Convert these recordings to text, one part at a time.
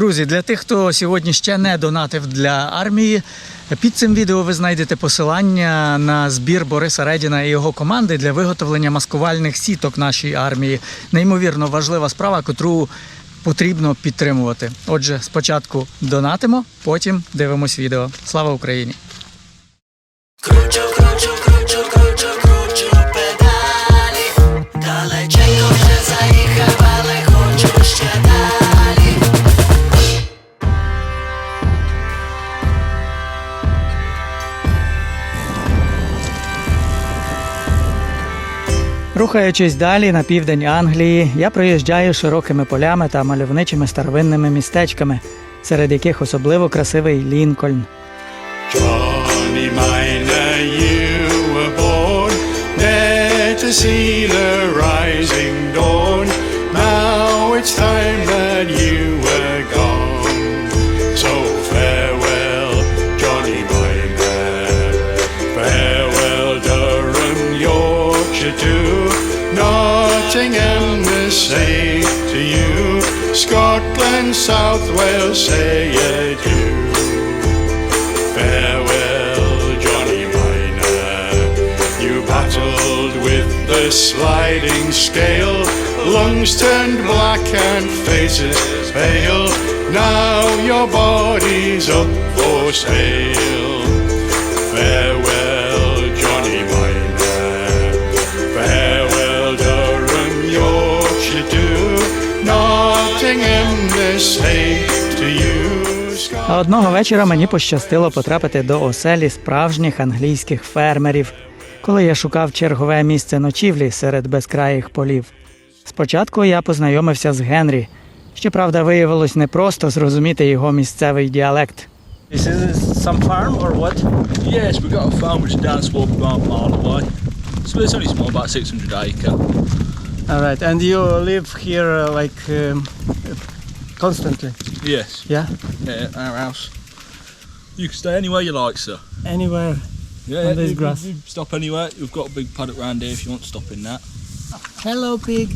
Друзі, для тих, хто сьогодні ще не донатив для армії, під цим відео ви знайдете посилання на збір Бориса Редіна і його команди для виготовлення маскувальних сіток нашій армії. Неймовірно важлива справа, котру потрібно підтримувати. Отже, спочатку донатимо, потім дивимось відео. Слава Україні! Рухаючись далі на південь Англії, я проїжджаю широкими полями та мальовничими старовинними містечками, серед яких особливо красивий Лінкольн. See the rising dawn. Now it's time same to you. Scotland, South Wales, say adieu. Farewell, Johnny Miner. You battled with the sliding scale. Lungs turned black and faces pale. Now your body's up for sale. Farewell, А одного вечора мені пощастило потрапити до оселі справжніх англійських фермерів, коли я шукав чергове місце ночівлі серед безкраїх полів. Спочатку я познайомився з Генрі. Щоправда, виявилось непросто зрозуміти його місцевий діалект. This some farm or what? Yes, we've got a farm which is down about a mile away. So it's only small, about 600 acre. All right, and you live here uh, like um, constantly? Yes, Yeah, yeah, our house. You can stay anywhere you like, sir. anywhere. Yeah, On this you, grass. you stop anywhere. We've got a big paddock round here if you want to stop in that. Hello, pig.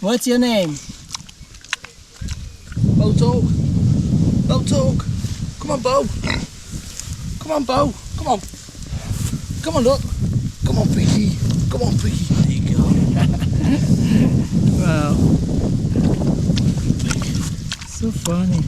What's your name? Bo talk. Bo talk. Come on, Bo. Come on, Bo. Come on. Come on, look. Come on, Piggy. Come on, Piggy. There you go. Wow. So funny.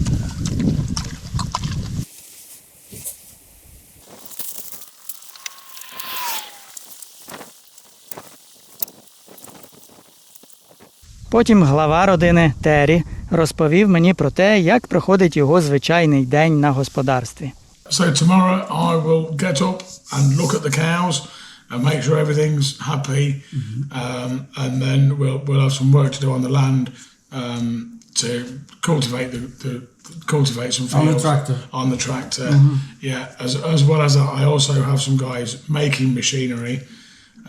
Потім глава родини Террі розповів мені про те, як проходить його звичайний день на господарстві. So tomorrow I will get up and look at the cows and make sure everything's happy, um, and then we'll we'll have some work to do on the land um, to cultivate the, the cultivate some fields On the tractor. On the tractor, yeah. As as well as that, I also have some guys making machinery.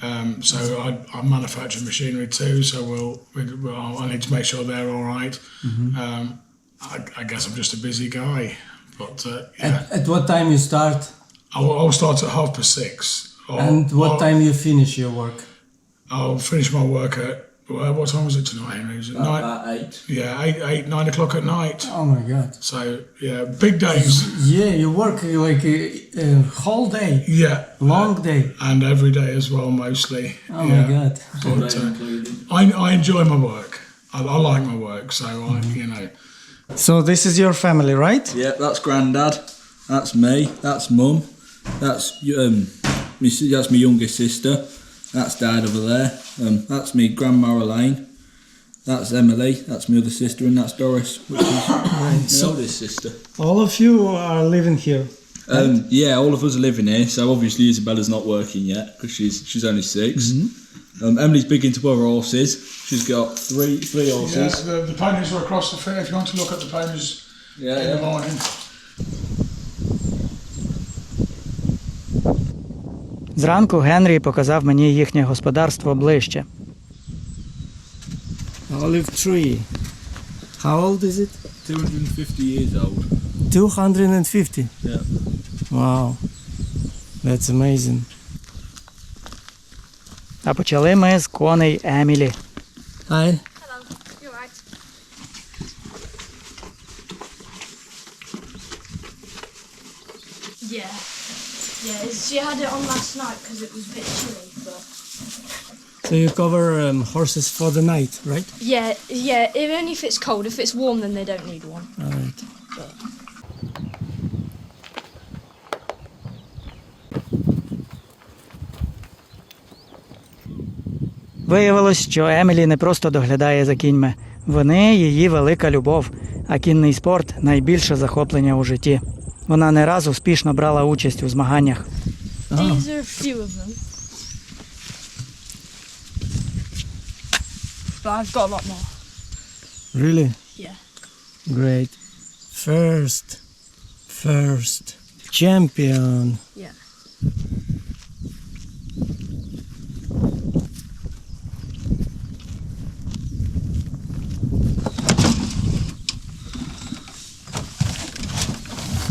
Um, so I, I manufacture machinery too. So we'll, we- well I need to make sure they're all right. Um, I, I guess I'm just a busy guy, but uh, yeah. At, at what time you start I'll, I'll start at half past six. Or, and what or time you finish your work? I'll finish my work at well, what time was it tonight, Henry? Was it nine? eight. Yeah, eight, eight, nine o'clock at night. Oh my god. So yeah, big days. Yeah, you work uh, like a, a whole day, Yeah, long day. and every day as well, mostly. Oh yeah. my god. But uh, I, I enjoy my work. I, I like my work, so I, you know. So this is your family, right? Yeah, that's Grandad. That's me. That's Mum. That's um, my, si- that's my youngest sister. That's Dad over there. Um, that's me, Grandma Elaine. That's Emily. That's my other sister, and that's Doris, which is my oldest sister. All of you are living here. Um, yeah, all of us are living here. So obviously Isabella's not working yet because she's she's only 6 Um, Emily's big into her horses. She's got three three Yeah, horses. the, the ponies are across the field. If you want to look at the ponies Yeah, in the morning. Зранку Генрі показав мені їхнє господарство ближче. Olive tree. How old is it? 250 years old. 250. Yeah. Wow. That's amazing. А почали ми з коней Емілі. Hi. Hello. You alright? Yeah. Yeah, it's- she had it on last night because it was a bit chilly, but. So you cover um, horses for the night, right? Yeah, yeah, if, only if it's cold. If it's warm, then they don't need one. All right. Виявилось, що Емілі не просто доглядає за кіньми. Вони її велика любов, а кінний спорт найбільше захоплення у житті. Вона не раз успішно брала участь у змаганнях. Oh. These are a few of them. But I've got a lot more. Really? Yeah. Great. First. First. Champion. Yeah.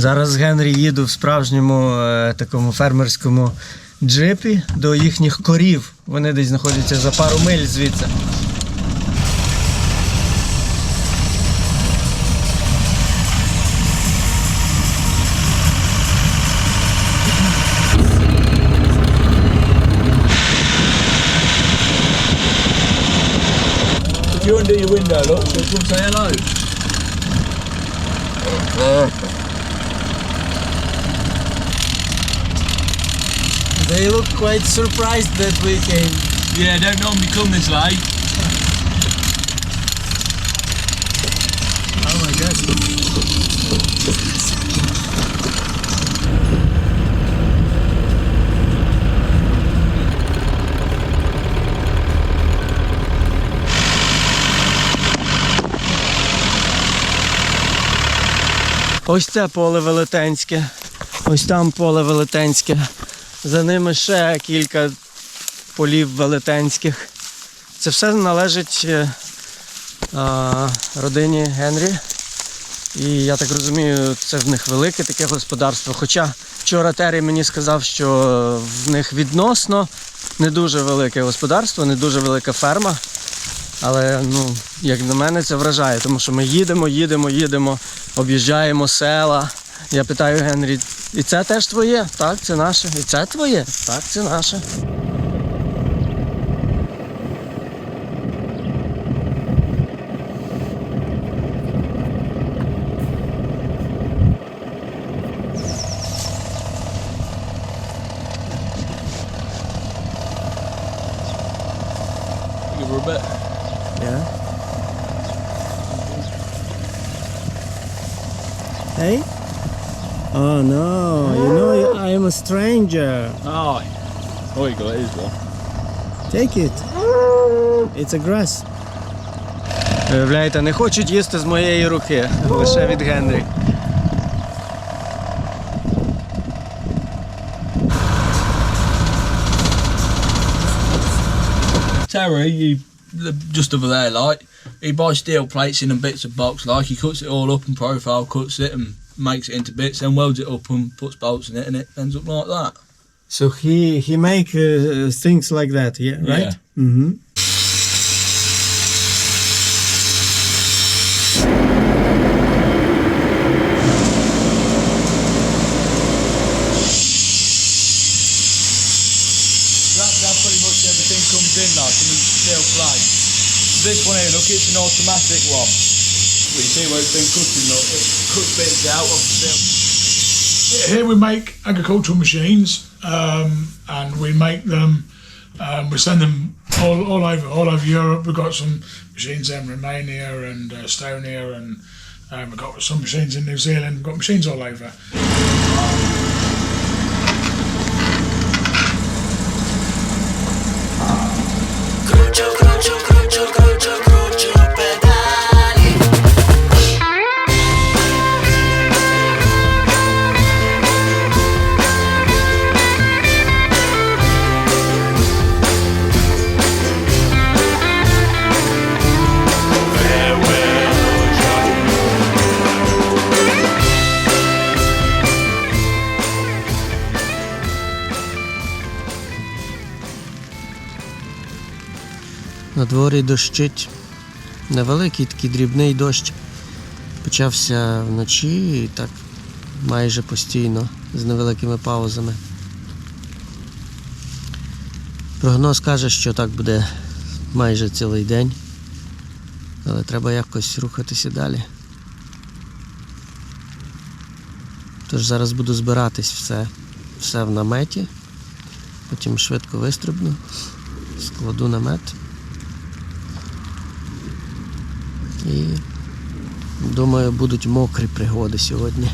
Зараз з Генрі їду в справжньому е, такому фермерському джипі до їхніх корів. Вони десь знаходяться за пару миль звідси. If you undo your window, look, so come say hello. They look quite surprised that we came. Yeah, don't normally come this late. Oh my gosh. Ось це поле велетенське. Ось там поле велетенське. За ними ще кілька полів велетенських. Це все належить е, а, родині Генрі. І я так розумію, це в них велике таке господарство. Хоча вчора Террі мені сказав, що в них відносно не дуже велике господарство, не дуже велика ферма. Але ну, як на мене, це вражає, тому що ми їдемо, їдемо, їдемо, об'їжджаємо села. Я питаю Генрі, і це теж твоє? Так, це наше. І це твоє? Так, це наше. Hey? Oh no, you know I am a stranger. Aye. Oh, you got it, is one. Take it. It's a grass. Виявляєте, не хочуть їсти з моєї руки, лише від Генрі. Terry, he just over there, like he buys steel plates in and bits of box, like he cuts it all up and profile cuts it and makes it into bits, then welds it up and puts bolts in it, and it ends up like that. So he he make uh, things like that, yeah, right? Yeah. Mm-hmm. That's how pretty much everything comes in, like in a steel plate. This one here, look, it's an automatic one. But you see where it's been cutting, look, it cuts bits out of the steel. Here we make agricultural machines, um, and we make them. Um, we send them all, all over all over Europe. We've got some machines in Romania and uh, Estonia, and um, we've got some machines in New Zealand. We've got machines all over. Дворі дощить. Невеликий такий дрібний дощ. Почався вночі і так майже постійно з невеликими паузами. Прогноз каже, що так буде майже цілий день. Але треба якось рухатися далі. Тож зараз буду збиратись все, все в наметі. Потім швидко вистрибну, складу намет. І думаю, будуть мокрі пригоди сьогодні.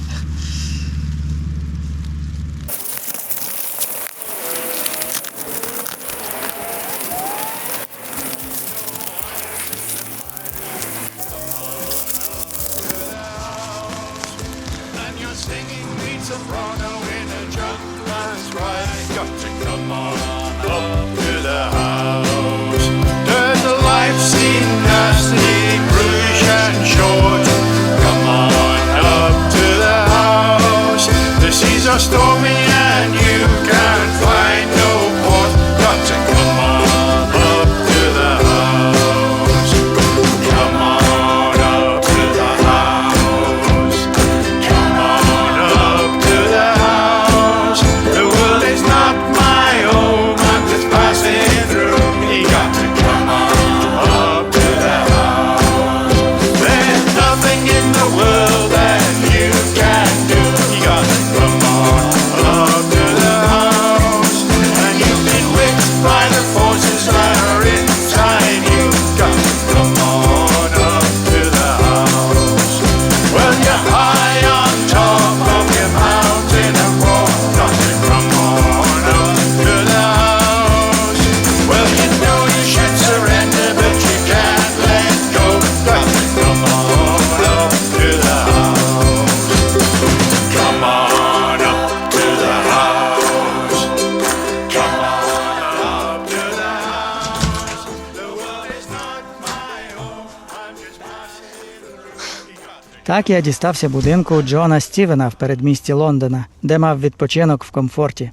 Так я дістався будинку Джона Стівена в передмісті Лондона, де мав відпочинок в комфорті.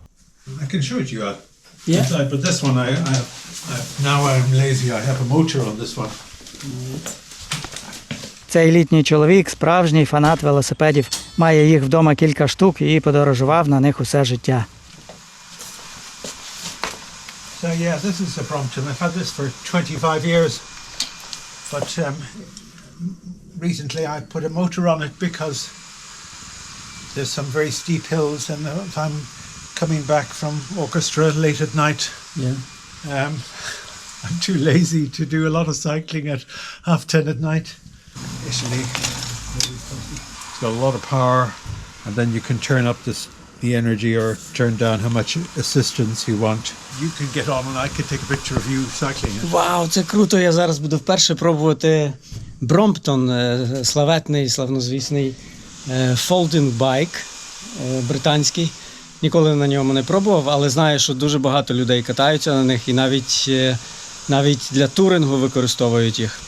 Цей літній чоловік, справжній фанат велосипедів, має їх вдома кілька штук і подорожував на них усе життя. So yeah, this is a Brompton. I've had this for 25 years, but um, recently I put a motor on it because there's some very steep hills, and if I'm coming back from orchestra late at night, Yeah. um, I'm too lazy to do a lot of cycling at half ten at night. Italy, it's got a lot of power, and then you can turn up this the energy or turn down how much assistance you want. You can get on, and I can take a picture of you cycling it. Вау, це круто! Я зараз буду вперше пробувати Бромптон, е, славетний, славнозвісний е, bike е, британський. Ніколи на ньому не пробував, але знаю, що дуже багато людей катаються на них і навіть, навіть для турингу використовують їх.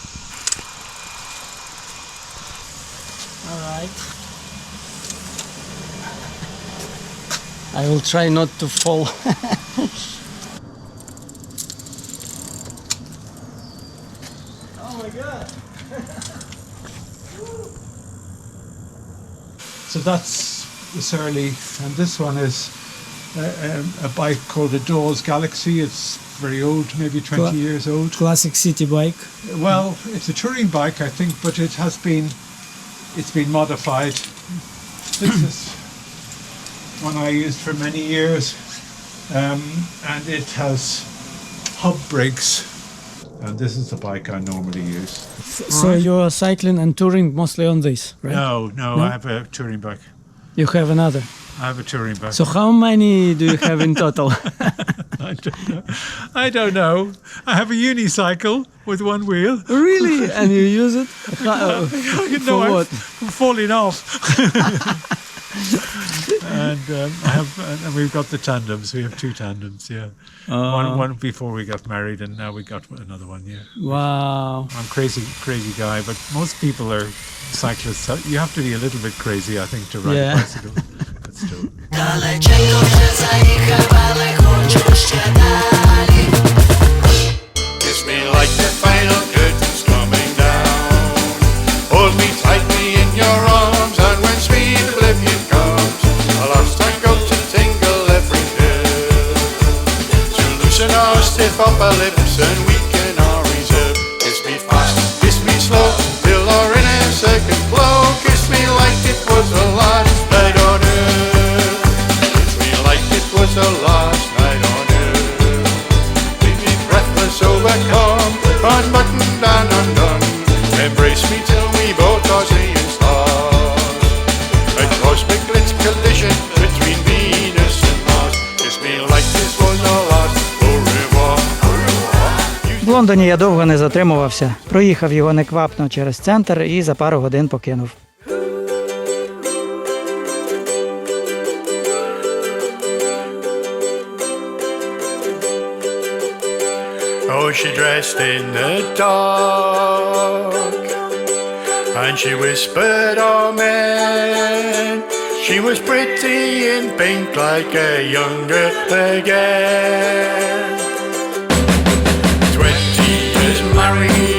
Alright. I will try not to fall. that's the Surly, and this one is a, um, a bike called a Dawes Galaxy. It's very old, maybe 20 Cla- years old. Classic city bike. Well, it's a touring bike, I think, but it has been it's been modified. This is one I used for many years, um, and it has hub brakes. And this is the bike I normally use. So you're cycling and touring mostly on this, right? No, no, No? I have a touring bike. You have another. I have a touring bike. So how many do you have in total? I don't know. I don't know. I have a unicycle with one wheel. really? And you use it? Uh, know, I'm falling off. and um, I have, and we've got the tandems. We have two tandems. Yeah, one one before we got married, and now we got another one. Yeah, wow. I'm crazy, crazy guy, but most people are cyclists. You have to be a little bit crazy, I think, to ride Yeah. a bicycle. But still. Лондоні я довго не затримувався. Проїхав його неквапно через центр і за пару годин покинув. Oh, she dressed in the dark and she whispered, Amen. She was pretty in pink like a young girl again. Marie.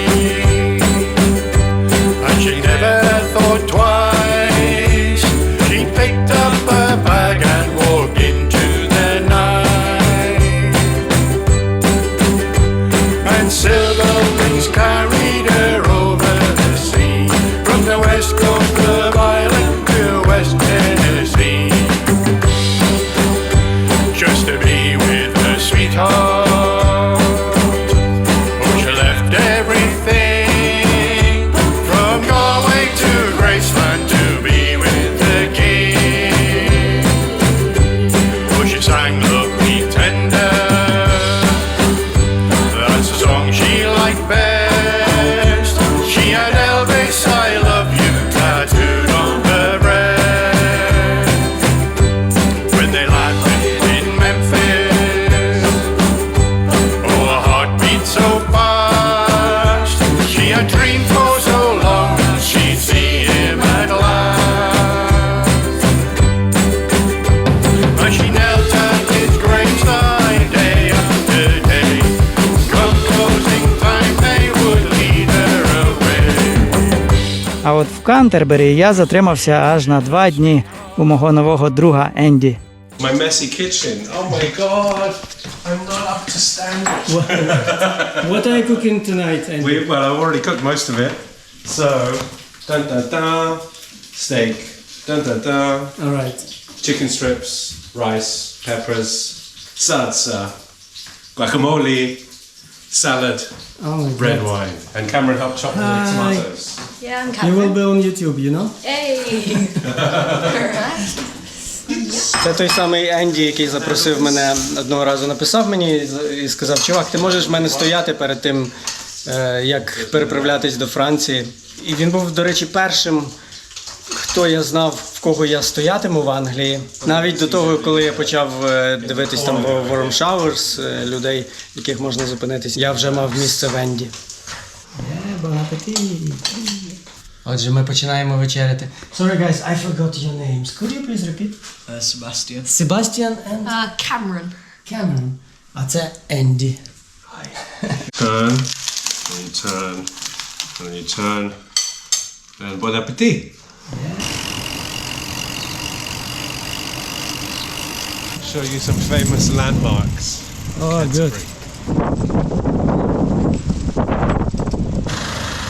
Кантербері я затримався аж на два дні у мого нового друга Енді. My messy kitchen. Oh my god, I'm not up to standard. What are you cooking tonight, Andy? We, well, I've already cooked most of it. So, dun dun dun, steak, dun dun dun, All right. chicken strips, rice, peppers, salsa, guacamole, salad, Oh red God. wine, and Cameron helped chop the Hi. tomatoes. Yeah, I'm You will be on YouTube, you know? Hey! Це той самий Енді, який запросив мене одного разу, написав мені і сказав: Чувак, ти можеш в мене стояти перед тим, е, як переправлятись до Франції. І він був, до речі, першим, хто я знав, в кого я стоятиму в Англії. Навіть до того, коли я почав е, дивитись там Warm Showers, е, людей, яких можна зупинитись, я вже мав місце в Енді. Отже, ми починаємо вечеряти. Sorry guys, I forgot your names. Could you please repeat? Uh, Sebastian. Sebastian and Uh, Cameron. Cameron. А це Енді. Turn, and you turn, and you turn, and bon appetit. Show you some famous landmarks. Oh, good.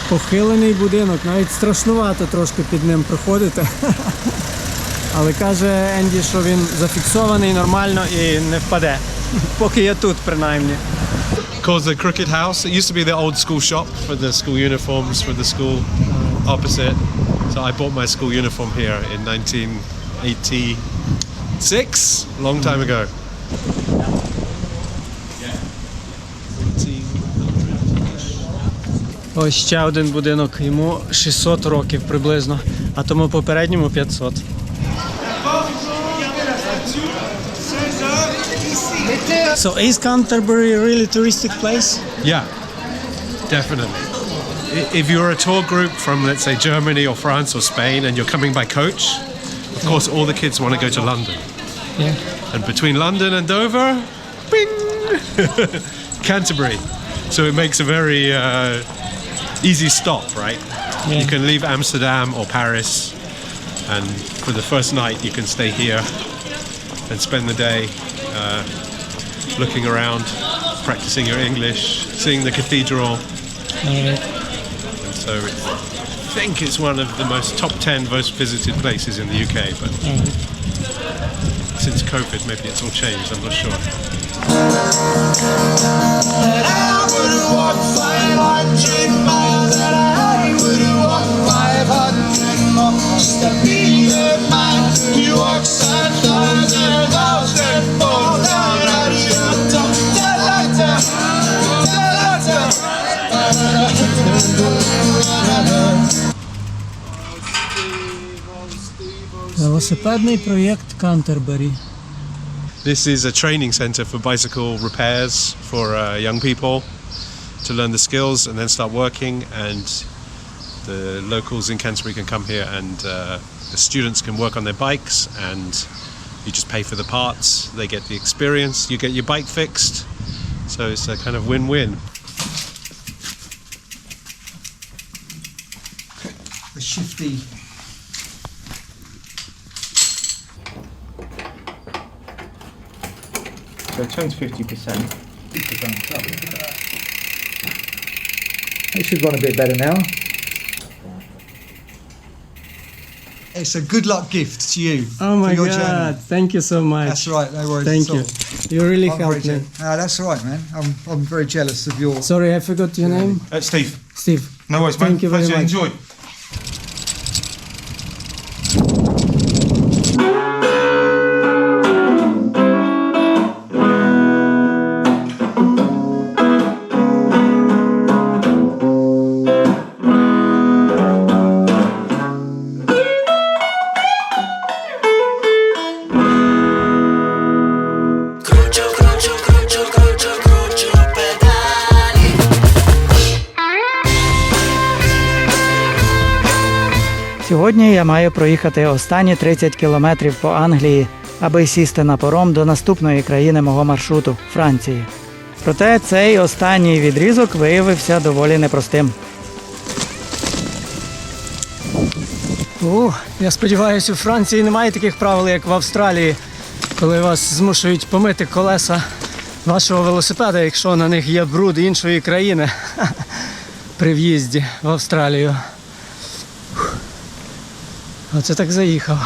Похилений будинок, навіть страшнувато трошки під ним проходити. Але каже Енді, що він зафіксований нормально і не впаде. Поки я тут, принаймні. Called the Crooked House. It used to be the old school shop for the school uniforms for the school opposite. So I bought my school uniform here in 1986, long time ago. Ось ще один будинок, йому 600 років приблизно, а тому попередньому 500. So is Canterbury a really touristic place? Yeah, definitely. I- If you're a tour group from, let's say, Germany or France or Spain, and you're coming by coach, of course, all the kids want to go to London. Yeah. And between London and Dover, bing, Canterbury. So it makes a very uh, easy stop, right? Yeah. You can leave Amsterdam or Paris, and for the first night, you can stay here and spend the day uh, looking around. practicing your English, seeing the cathedral. And so it's, I think it's one of the most top 10 most visited places in the UK, but since COVID, maybe it's all changed, I'm not sure. Велосипедний проєкт Кантербері. This is a training center for bicycle repairs for uh, young people to learn the skills and then start working. And the locals in Canterbury can come here and uh, the students can work on their bikes and you just pay for the parts. They get the experience, you get your bike fixed. So it's a kind of win win. The shifty. So it turns 50%. It should run a bit better now. It's a good luck gift to you Oh my for your god, journey. thank you so much. That's right, no worries Thank at you. all. You really I'm helped me. je- Ah, that's all right, man. I'm, I'm very jealous of your. Sorry, I forgot your name. Uh, Steve, Steve. no worries, man. Thank you very Pleasure. much. Enjoy. Проїхати останні 30 кілометрів по Англії, аби сісти на паром до наступної країни мого маршруту Франції. Проте цей останній відрізок виявився доволі непростим. О, я сподіваюся, у Франції немає таких правил, як в Австралії, коли вас змушують помити колеса вашого велосипеда, якщо на них є бруд іншої країни при в'їзді в Австралію. Оце так заїхав.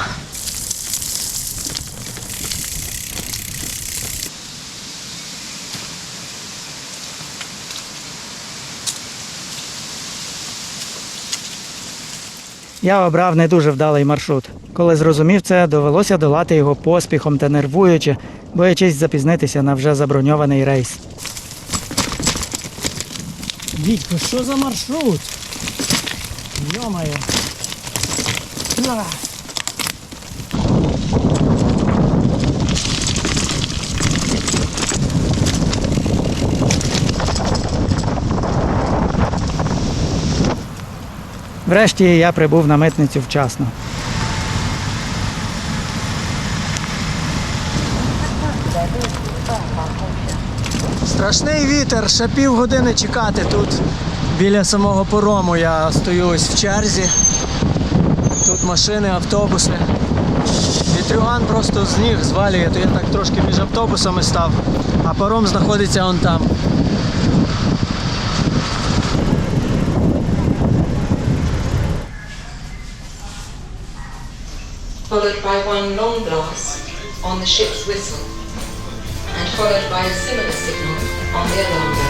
Я обрав не дуже вдалий маршрут. Коли зрозумів це, довелося долати його поспіхом та нервуючи, боячись запізнитися на вже заброньований рейс. Дідько, що за маршрут? Йомаю. Врешті я прибув на митницю вчасно. Страшний вітер, ще півгодини чекати тут. Біля самого порому я стою ось в черзі. Тут машини, автобуси. Вітрюган просто з ніг звалює, то я так трошки між автобусами став, а паром знаходиться он там. followed by one long blast on the ship's whistle, and followed by a similar signal on the alarm bell.